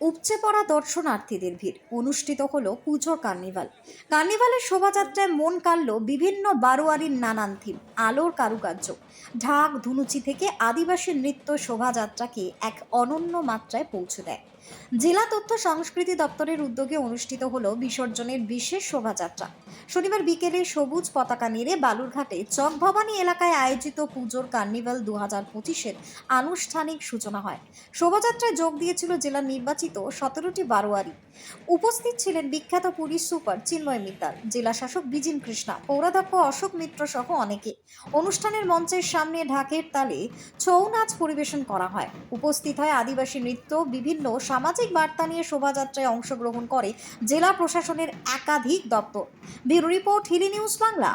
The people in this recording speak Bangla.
উপচে পড়া দর্শনার্থীদের ভিড়। অনুষ্ঠিত হলো পুজো কার্নিভাল। কার্নিভালের শোভাযাত্রায় মন কাড়ল বিভিন্ন বারোয়ারির নানান থিম, আলোর কারুকার্য। ঢাক, ধুনুচি থেকে আদিবাসী নৃত্য শোভাযাত্রাকে এক অনন্য মাত্রায় পৌঁছে দেয়। জেলা তথ্য সংস্কৃতি দপ্তরের উদ্যোগে অনুষ্ঠিত হল বিসর্জনের বিশেষ শোভাযাত্রা। শনিবার বিকেলে সবুজ পতাকা নেড়ে বালুরঘাটে চকভবানী এলাকায় আয়োজিত পুজোর কার্নিভাল দু হাজার পঁচিশের আনুষ্ঠানিক সূচনা হয়। শোভাযাত্রায় যোগ দিয়েছিল জেলার নির্বাচিত সতেরোটি বারোয়ারি। উপস্থিত ছিলেন বিখ্যাত পুলিশ সুপার চিন্ময় মিত্তাল, জেলা শাসক বিজিন কৃষ্ণা, পৌরাধ্যক্ষ অশোক মিত্র সহ অনেকে। অনুষ্ঠানের মঞ্চের সামনে ঢাকের তালে ছৌ নাচ পরিবেশন করা হয়। উপস্থিত হয় আদিবাসী নৃত্য, বিভিন্ন সামাজিক বার্তা নিয়ে শোভাযাত্রায় অংশগ্রহণ করে জেলা প্রশাসনের একাধিক দপ্তর। Bureau report Hili news Bangla.